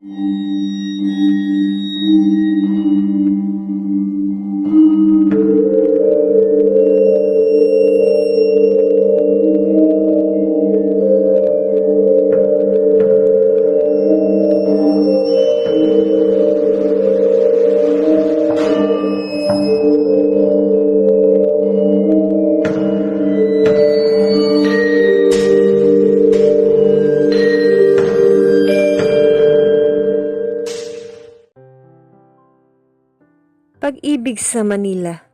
Música sa Manila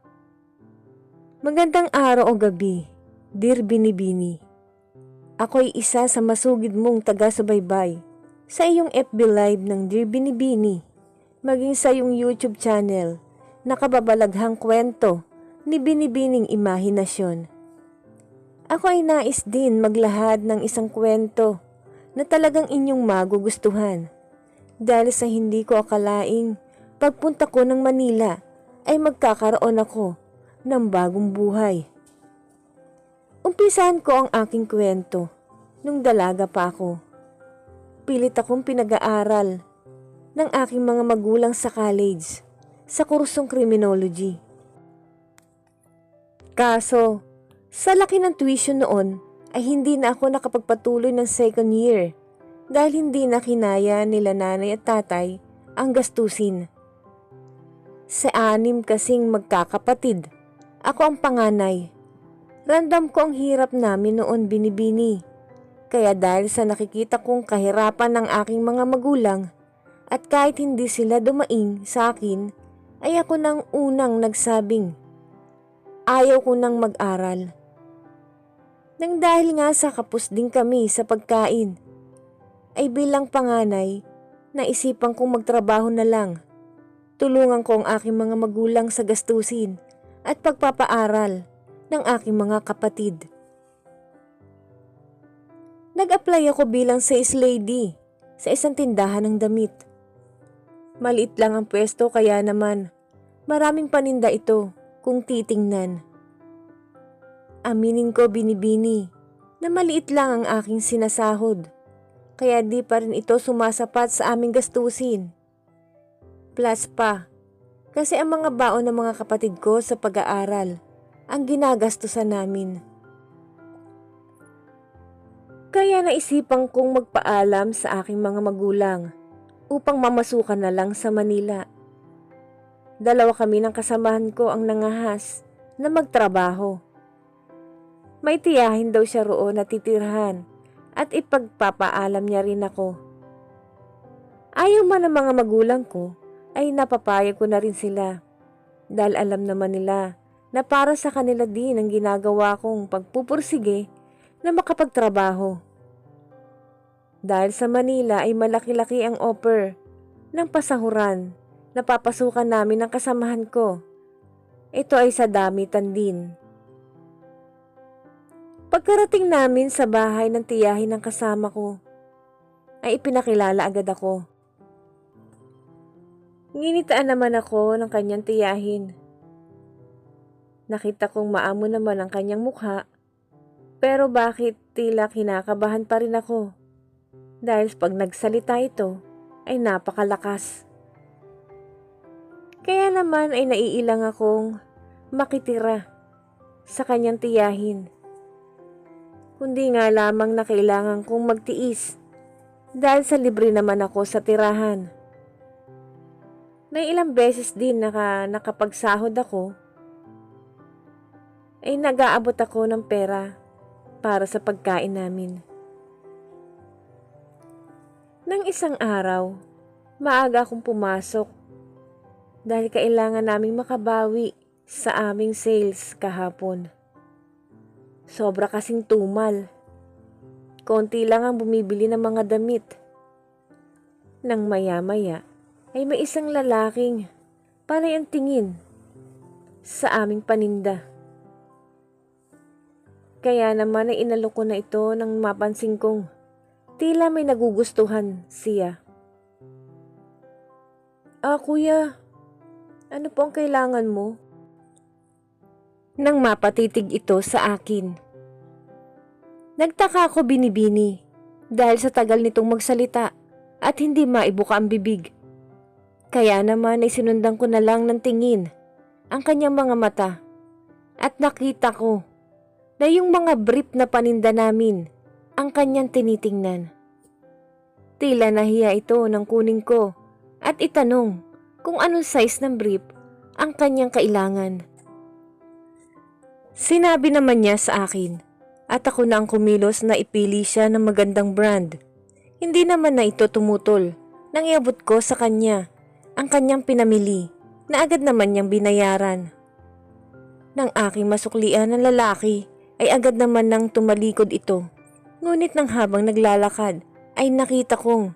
Magandang araw o gabi, Dear Binibini. Ako'y isa sa masugid mong taga-subaybay sa iyong FB Live ng Dear Binibini, maging sa iyong YouTube channel na kababalaghang kwento ni Binibining Imahinasyon. Ako ay nais din maglahad ng isang kwento na talagang inyong magugustuhan dahil sa hindi ko akalaing pagpunta ko ng Manila ay magkakaroon ako ng bagong buhay. Umpisahan ko ang aking kwento nung dalaga pa ako. Pilit akong pinag-aaral ng aking mga magulang sa college sa kursong criminology. Kaso, sa laki ng tuition noon ay hindi na ako nakapagpatuloy ng second year dahil hindi na kinaya nila nanay at tatay ang gastusin. Sa anim kasing magkakapatid, ako ang panganay. Randam ko ang hirap namin noon binibini. Kaya dahil sa nakikita kong kahirapan ng aking mga magulang at kahit hindi sila dumaing sa akin, ay ako nang unang nagsabing, ayaw ko nang mag-aral. Nang dahil nga sa kapos din kami sa pagkain, ay bilang panganay, naisipan kong magtrabaho na lang. Tulungan ko ang aking mga magulang sa gastusin at pagpapaaral ng aking mga kapatid. Nag-apply ako bilang sales lady sa isang tindahan ng damit. Maliit lang ang pwesto kaya naman maraming paninda ito kung titingnan. Aminin ko binibini na maliit lang ang aking sinasahod kaya di pa rin ito sumasapat sa aming gastusin. Plus pa, kasi ang mga baon ng mga kapatid ko sa pag-aaral ang ginagastusan namin. Kaya naisipan kong magpaalam sa aking mga magulang upang mamasukan na lang sa Manila. Dalawa kami ng kasamahan ko ang nangahas na magtrabaho. May tiyahin daw siya roon na titirhan at ipagpapaalam niya rin ako. Ayaw man ng mga magulang ko ay napapayag ko na rin sila dahil alam naman nila na para sa kanila din ang ginagawa kong pagpupursige na makapagtrabaho. Dahil sa Manila ay malaki-laki ang offer ng pasahuran na papasukan namin ng kasamahan ko. Ito ay sa damitan din. Pagkarating namin sa bahay ng tiyahin ng kasama ko, ay ipinakilala agad ako. Nginitaan naman ako ng kanyang tiyahin. Nakita kong maamo naman ang kanyang mukha, pero bakit tila kinakabahan pa rin ako? Dahil pag nagsalita ito, ay napakalakas. Kaya naman ay naiilang akong makitira sa kanyang tiyahin. Kundi nga lamang na kailangan kong magtiis dahil sa libre naman ako sa tirahan. May ilang beses din naka, nakapagsahod ako ay nag-aabot ako ng pera para sa pagkain namin. Nang isang araw, maaga akong pumasok dahil kailangan naming makabawi sa aming sales kahapon. Sobra kasing tumal. Konti lang ang bumibili ng mga damit. Nang maya-maya ay may isang lalaking panay ang tingin sa aming paninda. Kaya naman ay inalok na ito nang mapansin kong tila may nagugustuhan siya. Ah, kuya, ano po ang kailangan mo? Nang mapatitig ito sa akin. Nagtaka ako binibini dahil sa tagal nitong magsalita at hindi maibuka ang bibig. Kaya naman ay sinundan ko na lang ng tingin ang kanyang mga mata at nakita ko na yung mga brief na paninda namin ang kanyang tinitingnan. Tila nahiya ito nang kunin ko at itanong kung anong size ng brief ang kanyang kailangan. Sinabi naman niya sa akin at ako na ang kumilos na ipili siya ng magandang brand. Hindi naman na ito tumutol nang iabot ko sa kanya ang kanyang pinamili na agad naman niyang binayaran. Nang aking masuklian ng lalaki ay agad naman nang tumalikod ito. Ngunit nang habang naglalakad ay nakita kong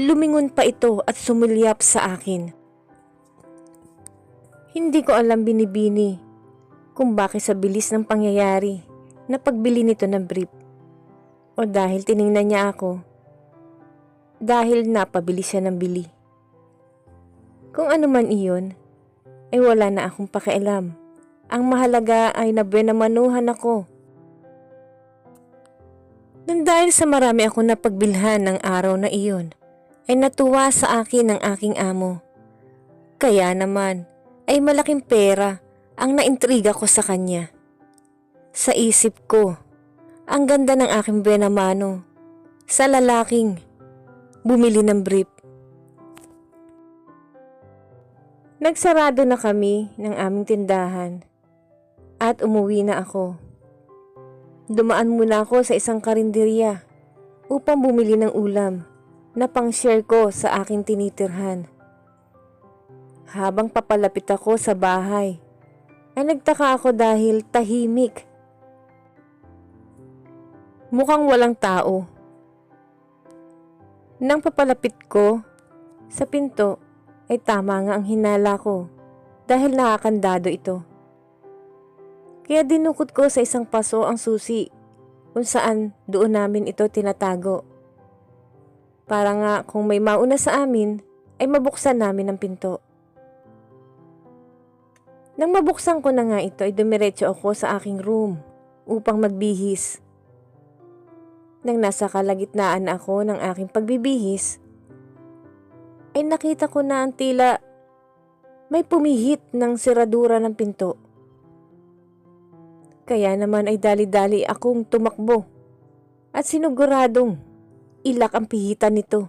lumingon pa ito at sumilyap sa akin. Hindi ko alam binibini kung bakit sa bilis ng pangyayari na pagbili nito ng brief. O dahil tiningnan niya ako. Dahil napabili siya ng bili. Kung ano man iyon, ay wala na akong pakialam. Ang mahalaga ay nabenamanuhan ako. Nang dahil sa marami ako napagbilhan ng araw na iyon, ay natuwa sa akin ng aking amo. Kaya naman ay malaking pera ang naintriga ko sa kanya. Sa isip ko, ang ganda ng aking benamano sa lalaking bumili ng brief. Nagsarado na kami ng aming tindahan at umuwi na ako. Dumaan muna ako sa isang karinderya upang bumili ng ulam na pang-share ko sa aking tinitirhan. Habang papalapit ako sa bahay, ay nagtaka ako dahil tahimik. Mukhang walang tao. Nang papalapit ko sa pinto ay tama nga ang hinala ko dahil nakakandado ito. Kaya dinukot ko sa isang paso ang susi kung saan doon namin ito tinatago. Para nga kung may mauna sa amin ay mabuksan namin ang pinto. Nang mabuksan ko na nga ito ay dumiretso ako sa aking room upang magbihis. Nang nasa kalagitnaan ako ng aking pagbibihis, ay nakita ko na ang tila may pumihit ng siradura ng pinto. Kaya naman ay dali-dali akong tumakbo at siniguradong ilak ang pihitan nito.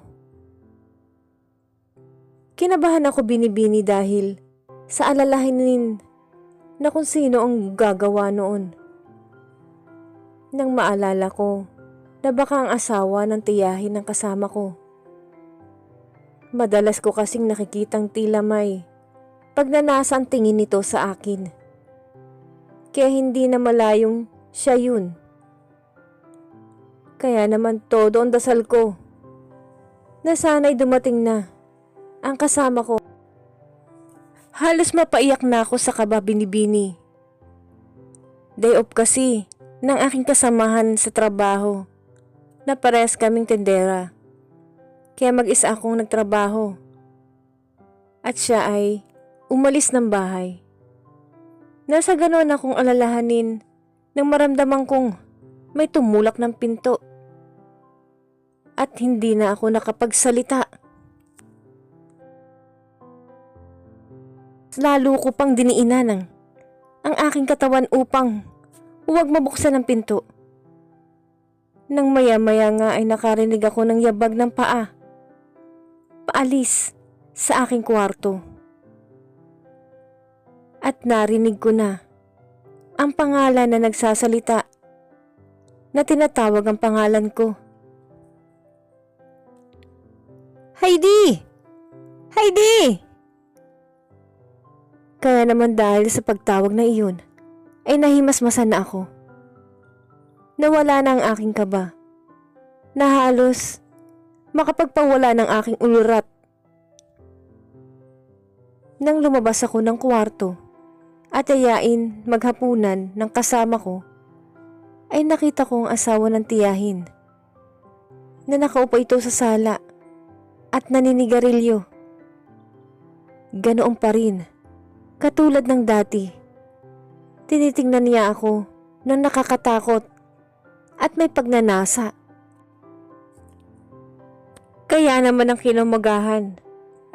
Kinabahan ako binibini dahil sa alalahanin na kung sino ang gagawa noon. Nang maalala ko na baka ang asawa ng tiyahin ng kasama ko. Madalas ko kasing nakikitang tila may pagnanasa ang tingin nito sa akin. Kaya hindi na malayong siya yun. Kaya naman todo ang dasal ko na sana'y dumating na ang kasama ko. Halos mapaiyak na ako sa kaba binibini. Day off kasi ng aking kasamahan sa trabaho na parehas kaming tendera. Kaya mag-isa akong nagtrabaho. At siya ay umalis ng bahay. Nasa ganoon akong alalahanin nang maramdaman kong may tumulak ng pinto. At hindi na ako nakapagsalita. Lalo ko pang diniinan ang, ang aking katawan upang huwag mabuksan ang pinto. Nang maya-maya nga ay nakarinig ako ng yabag ng paa. Paalis sa aking kwarto. At narinig ko na ang pangalan na nagsasalita na tinatawag ang pangalan ko. Heidi! Heidi! Kaya naman dahil sa pagtawag na iyon, ay nahimasmasan na ako. Nawala na ang aking kaba. Na halos makapagpawala ng aking ulurat. Nang lumabas ako ng kwarto at ayain maghapunan ng kasama ko, ay nakita ko ang asawa ng tiyahin na nakaupo ito sa sala at naninigarilyo. Ganoon pa rin, katulad ng dati. Tinitingnan niya ako ng nakakatakot at may pagnanasa. Kaya naman ang kinumagahan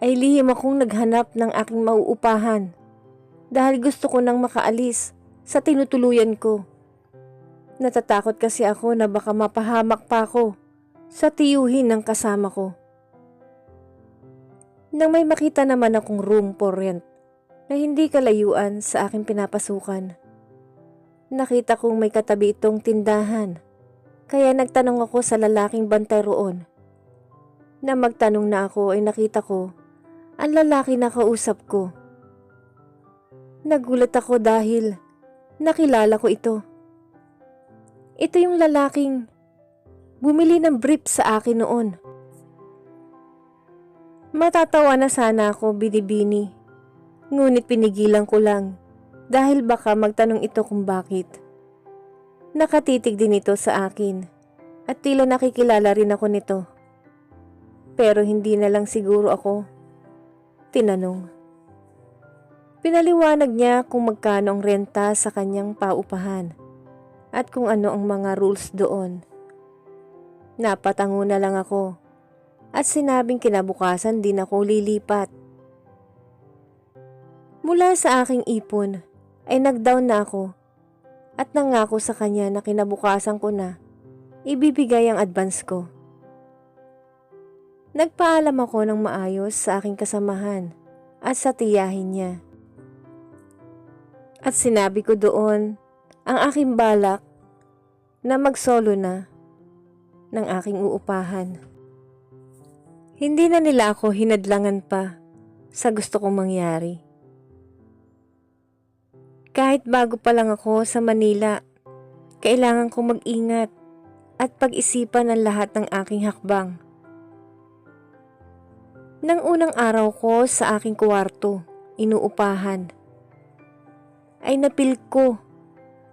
ay lihim akong naghanap ng aking mauupahan dahil gusto ko nang makaalis sa tinutuluyan ko. Natatakot kasi ako na baka mapahamak pa ako sa tiyuhin ng kasama ko. Nang may makita naman akong room for rent na hindi kalayuan sa aking pinapasukan. Nakita kong may katabi itong tindahan kaya nagtanong ako sa lalaking bantay roon. Na magtanong na ako ay nakita ko ang lalaki na kausap ko. Nagulat ako dahil nakilala ko ito. Ito yung lalaking bumili ng brief sa akin noon. Matatawa na sana ako binibini. Ngunit pinigilan ko lang dahil baka magtanong ito kung bakit. Nakatitig din ito sa akin at tila nakikilala rin ako nito. Pero hindi na lang siguro ako tinanong. Pinaliwanag niya kung magkano ang renta sa kanyang paupahan at kung ano ang mga rules doon. Napatango na lang ako at sinabing kinabukasan din ako lilipat. Mula sa aking ipon ay nag-down na ako at nangako sa kanya na kinabukasan ko na ibibigay ang advance ko. Nagpaalam ako ng maayos sa aking kasamahan at sa tiyahin niya. At sinabi ko doon ang aking balak na magsolo na ng aking uupahan. Hindi na nila ako hinadlangan pa sa gusto kong mangyari. Kahit bago pa lang ako sa Manila, kailangan kong mag-ingat at pag-isipan ang lahat ng aking hakbang. Nang unang araw ko sa aking kwarto, inuupahan, ay napil ko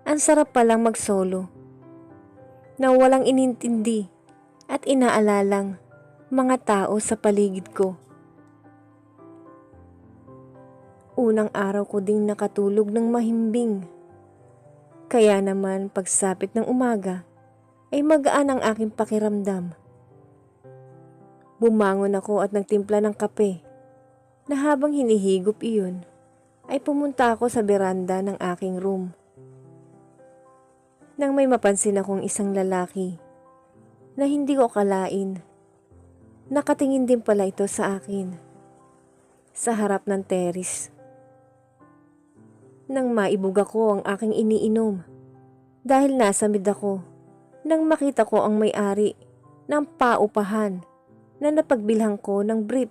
ang sarap palang mag-solo na walang inintindi at inaalalang mga tao sa paligid ko. Unang araw ko ding nakatulog ng mahimbing. Kaya naman pagsapit ng umaga ay magaan ang aking pakiramdam. Bumangon ako at nagtimpla ng kape na habang hinihigop iyon ay pumunta ako sa beranda ng aking room. Nang may mapansin akong isang lalaki na hindi ko kalain, nakatingin din pala ito sa akin sa harap ng terrace nang maibuga ko ang aking iniinom. Dahil nasa mid ako, nang makita ko ang may-ari ng paupahan na napagbilhan ko ng brief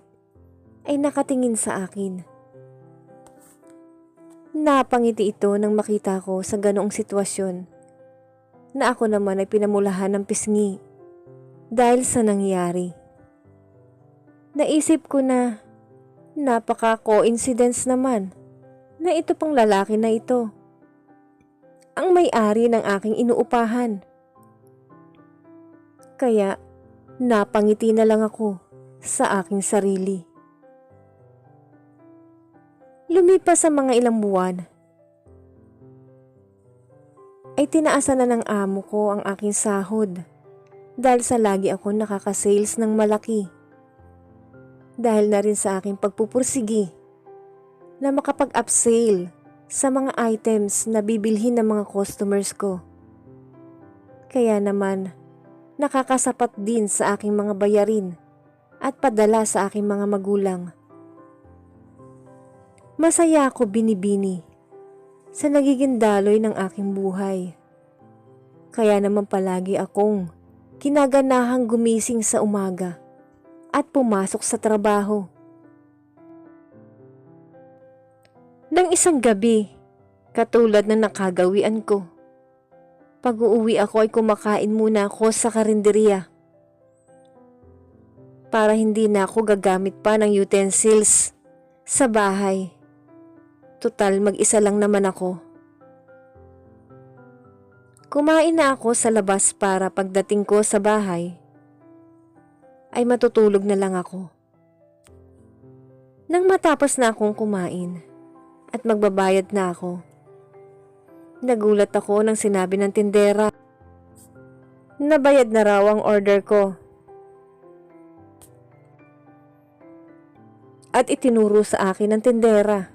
ay nakatingin sa akin. Napangiti ito nang makita ko sa ganoong sitwasyon na ako naman ay pinamulahan ng pisngi dahil sa nangyari. Naisip ko na napaka-coincidence naman na ito pang lalaki na ito. Ang may-ari ng aking inuupahan. Kaya napangiti na lang ako sa aking sarili. Lumipas sa mga ilang buwan, ay tinaasan na ng amo ko ang aking sahod dahil sa lagi ako nakaka-sales ng malaki. Dahil na rin sa aking pagpupursigi na makapag-upsale sa mga items na bibilhin ng mga customers ko. Kaya naman, nakakasapat din sa aking mga bayarin at padala sa aking mga magulang. Masaya ako binibini sa nagiging daloy ng aking buhay. Kaya naman palagi akong kinaganahang gumising sa umaga at pumasok sa trabaho. Nang isang gabi, katulad ng nakagawian ko. Pag-uuwi ako ay kumakain muna ako sa karinderiya. Para hindi na ako gagamit pa ng utensils sa bahay. Total mag-isa lang naman ako. Kumain na ako sa labas para pagdating ko sa bahay ay matutulog na lang ako. Nang matapos na akong kumain, at magbabayad na ako. Nagulat ako nang sinabi ng tindera. Nabayad na raw ang order ko. at itinuro sa akin ng tendera.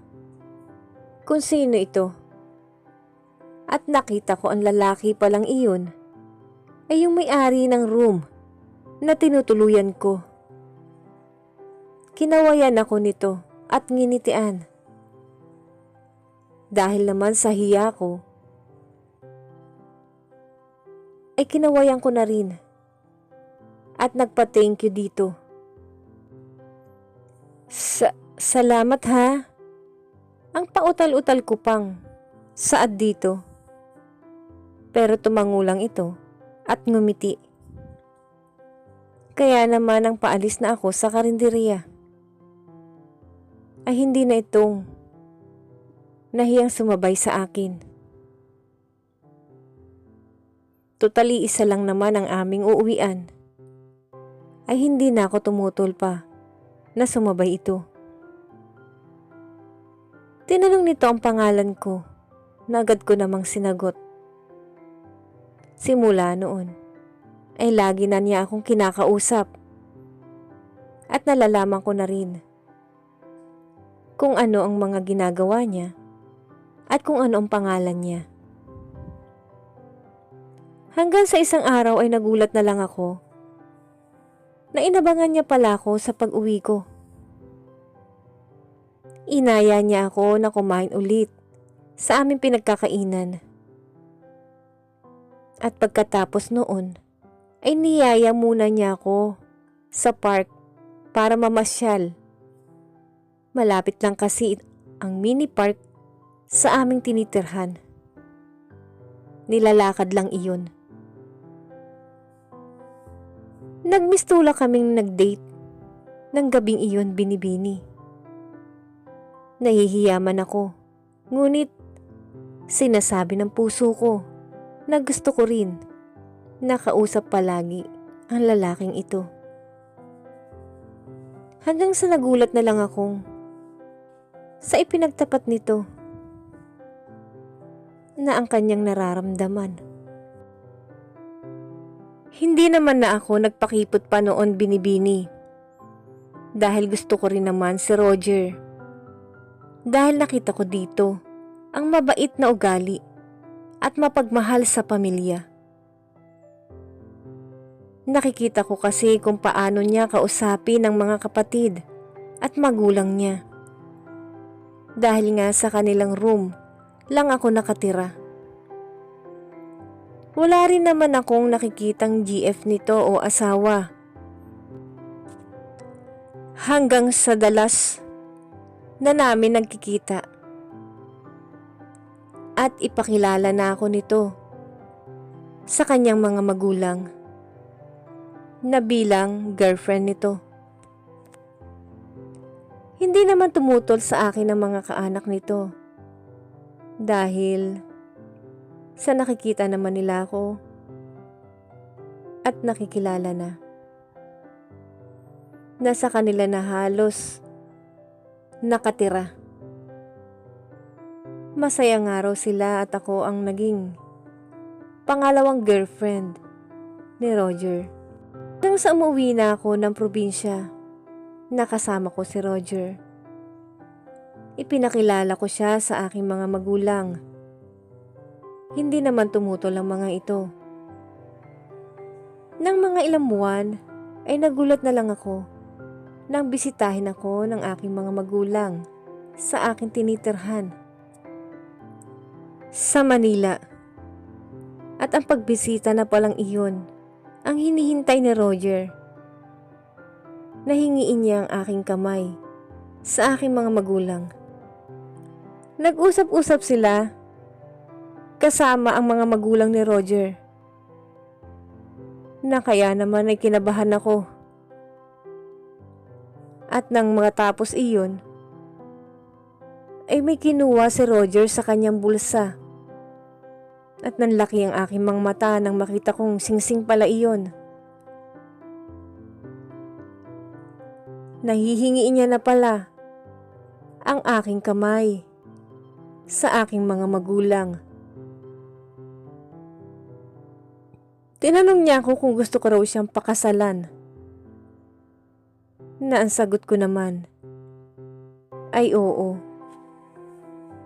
Kung sino ito. At nakita ko ang lalaki palang iyon ay yung may-ari ng room na tinutuluyan ko. Kinawayan ako nito at nginitian. Dahil naman sa hiya ko, ay kinawayan ko na rin at nagpa-thank you dito. Sa salamat ha. Ang pautal-utal ko pang saad dito. Pero tumangulang ito at ngumiti. Kaya naman ang paalis na ako sa karinderya ay hindi na itong nahiyang sumabay sa akin. Totally isa lang naman ang aming uuwian ay hindi na ako tumutol pa na sumabay ito. Tinanong nito ang pangalan ko na agad ko namang sinagot. Simula noon ay lagi na niya akong kinakausap at nalalaman ko na rin kung ano ang mga ginagawa niya at kung ano ang pangalan niya. Hanggang sa isang araw ay nagulat na lang ako na inabangan niya pala ako sa pag-uwi ko. Inaya niya ako na kumain ulit sa aming pinagkakainan. At pagkatapos noon, ay niyaya muna niya ako sa park para mamasyal. Malapit lang kasi ang mini park sa aming tinitirhan. Nilalakad lang iyon. Nagmistula kaming nag-date ng gabing iyon binibini. Nahihiyaman ako, ngunit sinasabi ng puso ko na gusto ko rin nakausap palagi ang lalaking ito. Hanggang sa nagulat na lang akong sa ipinagtapat nito na ang kanyang nararamdaman. Hindi naman na ako nagpakipot pa noon binibini. Dahil gusto ko rin naman si Roger. Dahil nakita ko dito ang mabait na ugali at mapagmahal sa pamilya. Nakikita ko kasi kung paano niya kausapin ang mga kapatid at magulang niya. Dahil nga sa kanilang room lang ako nakatira. Wala rin naman akong nakikitang GF nito o asawa. Hanggang sa dalas na namin nagkikita. At ipakilala na ako nito sa kanyang mga magulang na bilang girlfriend nito. Hindi naman tumutol sa akin ang mga kaanak nito dahil sa nakikita naman nila ako at nakikilala na. Nasa kanila na halos nakatira. Masayang araw sila at ako ang naging pangalawang girlfriend ni Roger. Nang sa umuwi na ako ng probinsya, nakasama ko si Roger. Ipinakilala ko siya sa aking mga magulang hindi naman tumutol ang mga ito. Nang mga ilang buwan, ay nagulat na lang ako nang bisitahin ako ng aking mga magulang sa aking tinitirhan sa Manila. At ang pagbisita na palang iyon ang hinihintay ni Roger. Nahingiin niya ang aking kamay sa aking mga magulang. Nag-usap-usap sila kasama ang mga magulang ni Roger. Na kaya naman ay kinabahan ako. At nang mga tapos iyon, ay may kinuha si Roger sa kanyang bulsa. At nanlaki ang aking mga mata nang makita kong singsing pala iyon. Nahihingi niya na pala ang aking kamay sa aking mga magulang. Tinanong niya ako kung gusto ko raw siyang pakasalan. Na ang sagot ko naman Ay oo.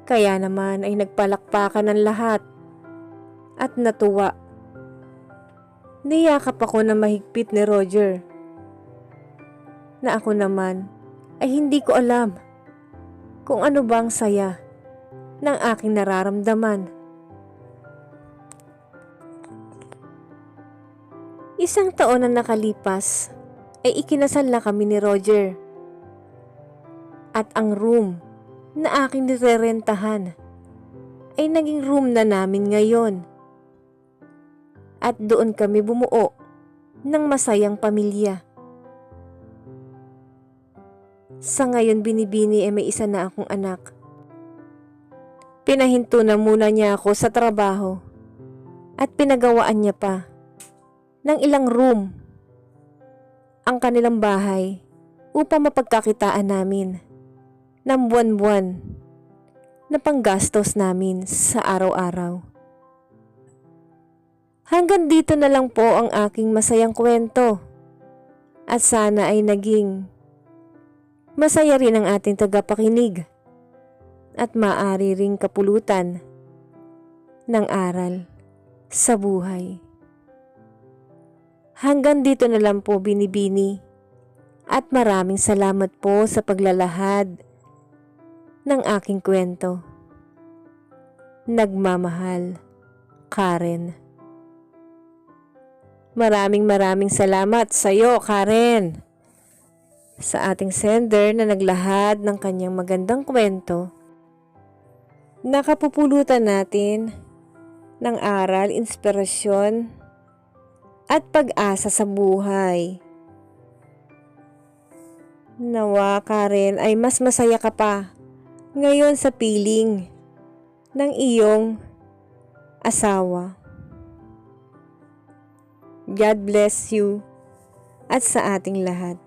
Kaya naman ay nagpalakpakan ng lahat at natuwa. Niyakap ako na mahigpit ni Roger. Na ako naman ay hindi ko alam kung ano bang saya ng aking nararamdaman. Isang taon na nakalipas ay ikinasal na kami ni Roger. At ang room na aking nirerentahan ay naging room na namin ngayon. At doon kami bumuo ng masayang pamilya. Sa ngayon binibini ay may isa na akong anak. Pinahinto na muna niya ako sa trabaho at pinagawaan niya pa ng ilang room ang kanilang bahay upang mapagkakitaan namin ng buwan-buwan na panggastos namin sa araw-araw. Hanggang dito na lang po ang aking masayang kwento at sana ay naging masaya rin ang ating tagapakinig at maari ring kapulutan ng aral sa buhay. Hanggang dito na lang po binibini at maraming salamat po sa paglalahad ng aking kwento. Nagmamahal, Karen. Maraming maraming salamat sa iyo, Karen. Sa ating sender na naglahad ng kanyang magandang kwento, nakapupulutan natin ng aral, inspirasyon, at pag-asa sa buhay. Nawa Karen ay mas masaya ka pa ngayon sa piling ng iyong asawa. God bless you at sa ating lahat.